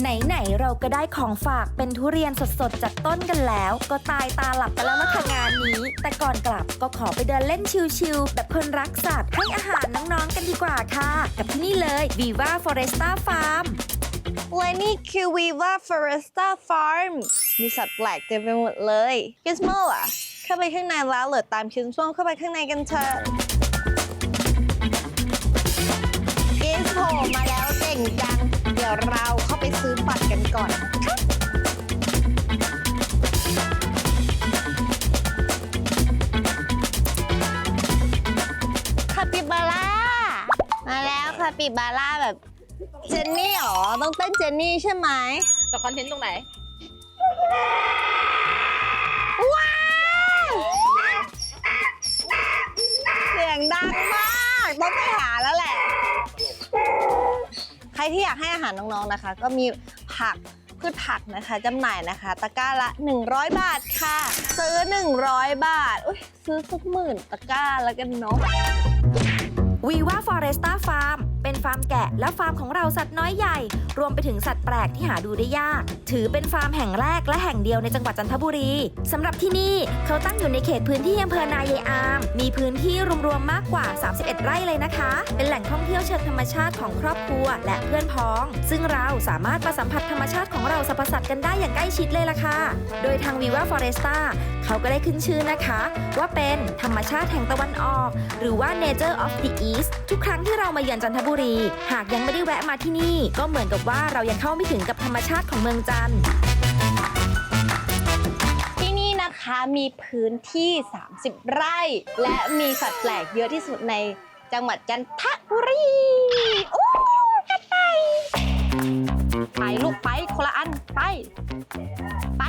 ไหนๆเราก็ได้ของฝากเป็นทุเรียนสดๆจากต้นกันแล้ว ก็ตายตาหลับไปแล้วล่ะค่ะงานนี้ แต่ก่อนกลับก็ขอไปเดินเล่นชิลๆแบบคนรักสัตว์ให้อาหารน้องๆกันดีกว่าค่ะ กับที่นี่เลย Viva Foresta Farm และนี่คือ Viva Foresta Farm มีสัตว์แปลกเต็มไปหมดเลยกิสโมอะ เข้าไปข้างในแล้วเหลือตามคิสโมเข้าไปข้างในกันเถอะกิสโมมาแล้วเก่งจัง เดี๋ยวเราเข้าไปซื้อบัตรกันก่อนนะคะคาปิบาร่ามาแล้วคาปิบาร่าแบบเจนนี่หรอ ต้องเต้นเจนนี่ใช่ไหมจะคอนเทนต์ตรงไหน ว้าว เสียงดังมาก ต้องไปหาแล้วแหละใครที่อยากให้อาหารน้องๆนะคะ ก็มีผักพืชผักนะคะจำหน่ายนะคะ ตะกร้าละ 100 บาทค่ะ ซื้อ 100 บาทอุ้ยซื้อสักหมื่นตะกร้าแล้วกันเนาะวีว่าฟอเรสต้าฟาร์มเป็นฟาร์มแกะและฟาร์มของเราสัตว์น้อยใหญ่ รวมไปถึงสัตว์แปลกที่หาดูได้ยาก ถือเป็นฟาร์มแห่งแรกและแห่งเดียวในจังหวัดจันทบุรีสำหรับที่นี่เขาตั้งอยู่ในเขตพื้นที่อำเภอนายายอาม มีพื้นที่รวมๆมากกว่า 31 ไร่เลยนะคะ เป็นแหล่งท่องเที่ยวเชิงธรรมชาติของครอบครัว และเพื่อนพ้อง ซึ่งเราสามารถมาสัมผัสธรรมชาติของเราสรรพสัตว์กันได้อย่างใกล้ชิดเลยล่ะค่ะ โดยทาง Viva Foresta เขาก็ได้ขึ้นชื่อนะคะ ว่าเป็นธรรมชาติแห่งตะวันออก หรือว่า Nature of the East ทุกครั้งที่เรามาเยือนจันทบุรี หากยังไม่ได้แวะมาที่นี่ ก็เหมือนกับว่าเรายังเข้าไม่ถึงกับธรรมชาติของเมืองจันทร์ ที่นี่นะคะมีพื้นที่ 30 ไร่ และมีสัตว์แปลกเยอะที่สุดในจังหวัดจันทบุรีโอ้กระต่ายไปลูกไปคนละอันไป ไป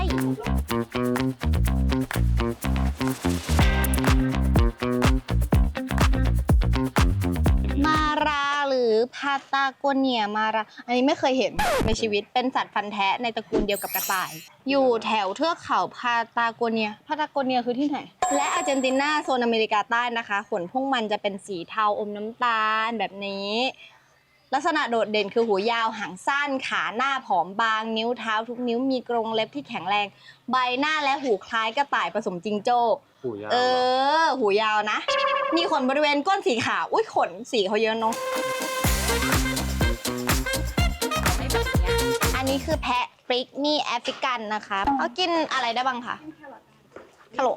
พาตาโกเนียมาราอันนี้ไม่เคยเห็นในชีวิตเป็นสัตว์พันธุ์แท้ในตระกูลเดียวกับกระต่าย อยู่แถวเทือกเขาพาตาโกเนีย พาตาโกเนียคือที่ไหน และอาร์เจนตินาโซนอเมริกาใต้นะคะ ขนพวกมันจะเป็นสีเทาอมน้ำตาลแบบนี้ ลักษณะโดดเด่นคือหูยาวหางสั้นขาหน้าผอมบาง นิ้วเท้าทุกนิ้วมีกรงเล็บที่แข็งแรง ใบหน้าและหูคล้ายกระต่ายผสมจิงโจ้ หูยาวเออ หูยาวนะ มีขนบริเวณก้นสีขาว อุ้ยขนสีเขาเยอะเนาะ อันนี้คือแพะฟริกนี่แอฟริกันนะคะเขากินอะไรได้บ้างคะฮัลโหล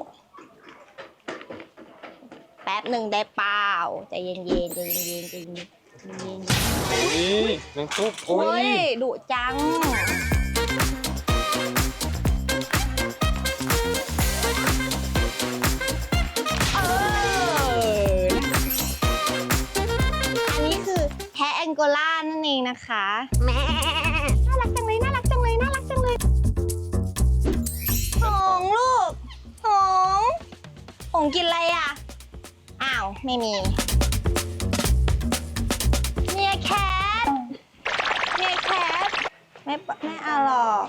แป๊บหนึ่งได้เปล่าใจเย็นๆใจเย็นๆใจเย็นๆใจเย็นนี่น้องตุ๊กๆโอ้โอ้ยยดุจัง นั่นเองนะคะแม่น่ารักจังเลยน่ารักจังเลยน่ารักจังเลยหงลูกหงหงกินอะไรอะ อ้าว ไม่มีเมียแคทเมียแคทไม่ปะไม่เอาหรอก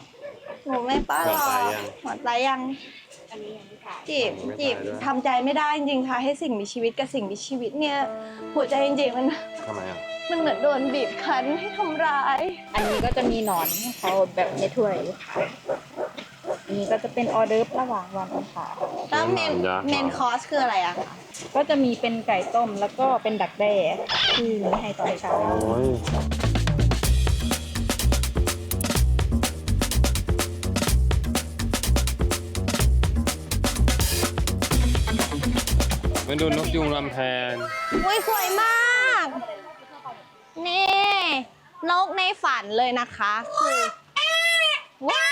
หนูไม่ป้อนหรอกหัวใจยังจีบจีบทำใจไม่ได้จริงๆค่ะ ให้สิ่งมีชีวิตกับสิ่งมีชีวิตเนี่ยหัวใจจริงๆมันทำไมอะ มันเหมือนโดนบีบคั้นให้ทำร้าย อันนี้ก็จะมีหนอนให้เขาแบบในถ้วยอันนี้ก็จะเป็นออเดิร์ฟระหว่างวันค่ะแล้วเมนยักษ์เหรอเมนคอร์สคืออะไรอะคะก็จะมีเป็นไก่ต้มแล้วก็เป็นดักแด้ที่มีให้ตอนเช้าโอ้ยมาดูนกยุงรำแพนอุ้ยสวยมาก นี่ นกในฝันเลยนะคะคือว้า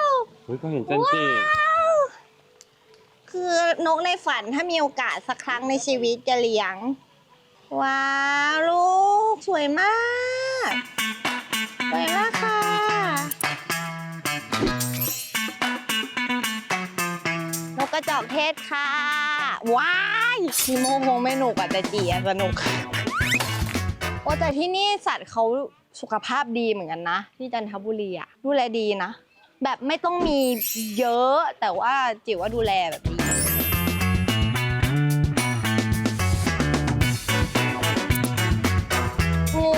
วเฮ้ยเขาเห็นจันจีว้าวคือนกในฝันถ้ามีโอกาสสักครั้งในชีวิตจะเลี้ยง ว้าวลูก สวยมาก สวยมากค่ะนกกระจอกเทศค่ะ ว้ายมีโมโมไม่หนุกอะแต่จีอะสนุกโอ้ แต่ที่นี่สัตว์เขาสุขภาพดีเหมือนกันนะ ที่จันทบุรีอะดูแลดีนะ แบบไม่ต้องมีเยอะแต่ว่าจิ๋วว่าดูแลแบบดีงู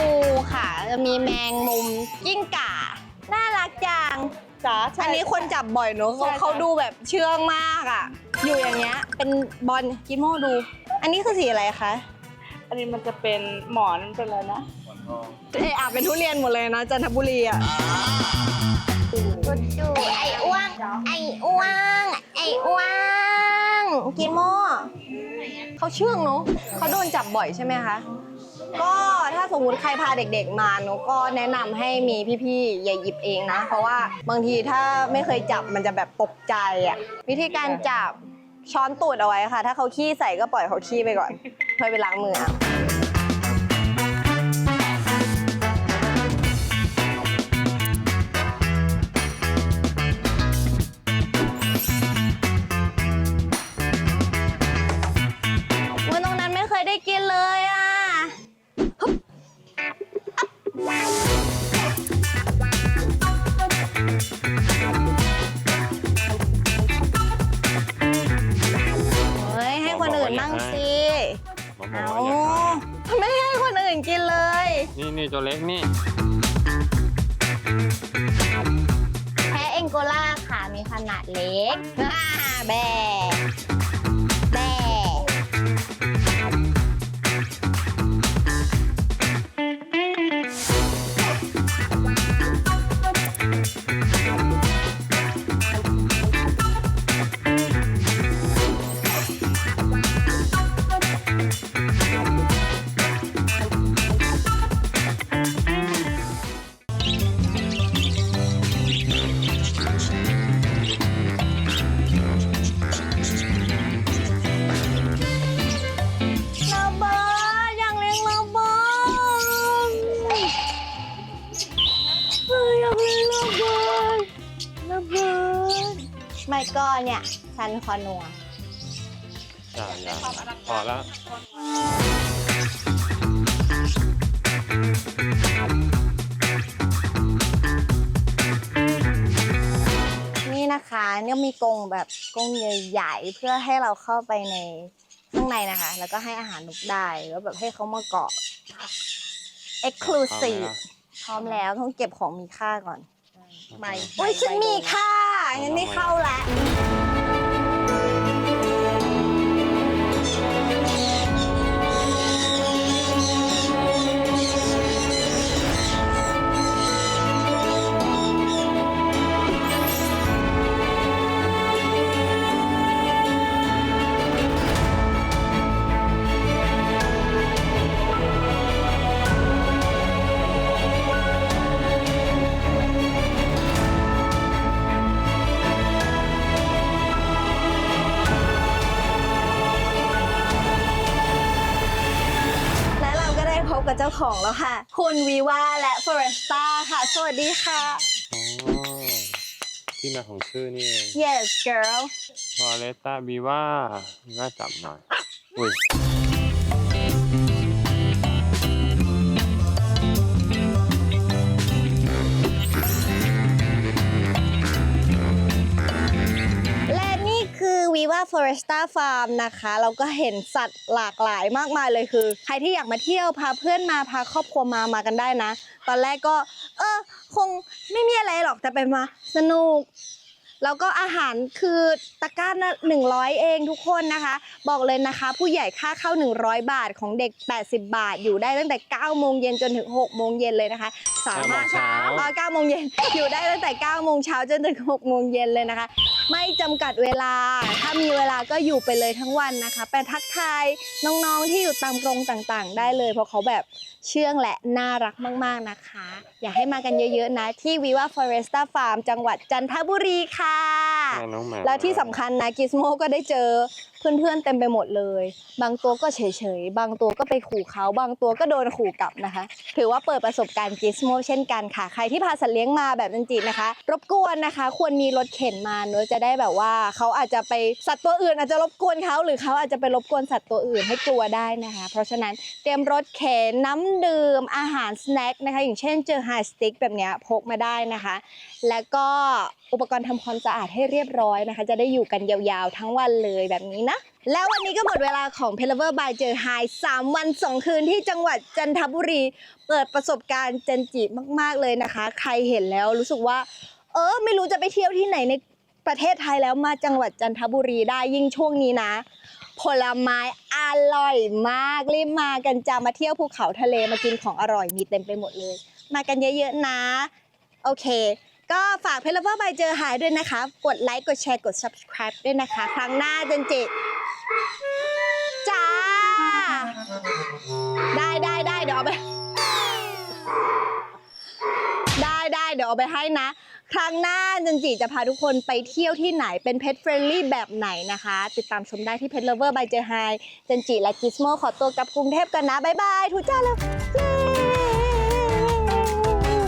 ค่ะ จะมีแมงมุมกิ้งก่า น่ารักจังจ๋าอันนี้คนจับบ่อยเนอะเขาใช่เขาดูแบบเชื่องมากอะ อยู่อย่างเงี้ยเป็นบอลกินโมดู อันนี้คือสีอะไรคะ อันนี้มันจะเป็นหมอนเป็นอะไรนะเอะอะเป็นทุเรียนหมดเลยนะจันทบุรีอะจุดจูไอ้อ้วง ไอ้อ้วง ไอ้อ้วง กินโมเขาเชื่องเนอะเขาโดนจับบ่อยใช่ไหมคะ ก็ถ้าสมมุติใครพาเด็กๆมาหนูก็แนะนำให้มีพี่ๆอย่าหยิบเองนะ เพราะว่าบางทีถ้าไม่เคยจับมันจะแบบตกใจอะวิธีการจับช้อนตูดเอาไว้ค่ะ ถ้าเขาขี้ใส่ก็ปล่อยเขาขี้ไปก่อน ค่อไปล้างมือเอา นี่ตัวเล็กนี่ แพะเองโกล่าค่ะมีขนาดเล็กอ่า ไม่ก็เนี่ยซันคอนัว อย่าอย่าพอแล้วนี่นะคะเนี่ยมีกรงแบบกรงใหญ่ๆเพื่อให้เราเข้าไปในข้างในนะคะ แล้วก็ให้อาหารนกได้แล้วแบบให้เขามาเกาะ exclusive พร้อมแล้วต้องเก็บของมีค่าก่อน ไม่โอ้ยฉันมีค่างั้นไม่เข้าละและาของแล้วค่ะ คุณวีวาและฟอเรสตาค่ะ สวัสดีค่ะ อ๋อที่มาของชื่อนี่เอง yes girl ฟอเรสต้าบีว่าน่าจับหน่อย อุ้ย Viva Foresta Farm นะคะ เราก็เห็นสัตว์หลากหลายมากมายเลยคือ ใครที่อยากมาเที่ยวพาเพื่อนมาพาครอบครัวมามากันได้นะ ตอนแรกก็ เออคงไม่มีอะไรหรอกแต่ไปมาสนุก แล้วก็อาหารคือตะกร้าละ100เองทุกคนนะคะ บอกเลยนะคะ ผู้ใหญ่ค่าเข้า 100 บาทของเด็ก 80 บาท อยู่ได้ตั้งแต่9โมงเย็นจนถึง6โมงเย็นเลยนะคะ สามารถเช้าอ๋อ9โมงเย็นอยู่ได้ตั้งแต่9โมงเช้าจนถึง6โมงเย็นเลยนะคะ ไม่จำกัดเวลา ถ้ามีเวลาก็อยู่ไปเลยทั้งวันนะคะไปทักทายน้องๆที่อยู่ตามกรงต่างๆ ได้เลยเพราะเขาแบบเชื่องและน่ารักมาก ๆนะคะ อยากให้มากันเยอะๆนะที่ Viva Foresta Farm จังหวัดจันทบุรีค่ะแม่น้องหมาแล้วที่สำคัญนะกิสโมก็ได้เจอเพื่อนๆเต็มไปหมดเลย บางตัวก็เฉยๆ บางตัวก็ไปขู่เขา บางตัวก็โดนขู่กลับนะคะ ถือว่าเปิดประสบการณ์กิสโมเช่นกันค่ะ ใครที่พาสัตว์เลี้ยงมาแบบจันจินะคะ รบกวนนะคะ ควรมีรถเข็นมาเนอะจะได้แบบว่าเขาอาจจะไปสัตว์ตัวอื่น อาจจะรบกวนเขาหรือเขาอาจจะไปรบกวนสัตว์ตัวอื่นให้กลัวได้นะคะ เพราะฉะนั้นเตรียมรถเข็นน้ำดื่มอาหารสแน็คนะคะ อย่างเช่นเจอไฮสติ๊กแบบนี้พกมาได้นะคะ แล้วก็อุปกรณ์ทำความสะอาดให้เรียบร้อยนะคะ จะได้อยู่กันยาวๆทั้งวันเลยแบบนี้นะ แล้ววันนี้ก็หมดเวลาของเพลเวอร์บายเจอไฮ3วัน 2 คืนที่จังหวัดจันทบุรี เปิดประสบการณ์เจนจิมาก ๆ เลยนะคะ ใครเห็นแล้วรู้สึกว่า เออ ไม่รู้จะไปเที่ยวที่ไหนในประเทศไทยแล้วมาจังหวัดจันทบุรีได้ยิ่งช่วงนี้นะ ผลไม้อร่อยมากรีบมากันจะมาเที่ยวภูเขาทะเลมากินของอร่อยมีเต็มไปหมดเลย มากันเยอะๆนะ โอเค ก็ฝากเพลเวอร์บเจอหายด้วยนะคะ กดไลค์ กดแชร์ กด subscribe ด้วยนะคะ ครั้งหน้าเจนจิจ้า ได้ได้ได้เดี๋ยวเอาไป ได้ได้เดี๋ยวเอาไปให้นะ ครั้งหน้าจันจิจะพาทุกคนไปเที่ยวที่ไหนเป็นเพ t เฟรนลี่แบบไหนนะคะ ติดตามชมได้ที่เพ t เลเวอร์บายเจไฮจันจิและกิสโมขอตัวกลับกรุงเทพกันนะ บ๊ายบายทุกจ้าแล้วเย้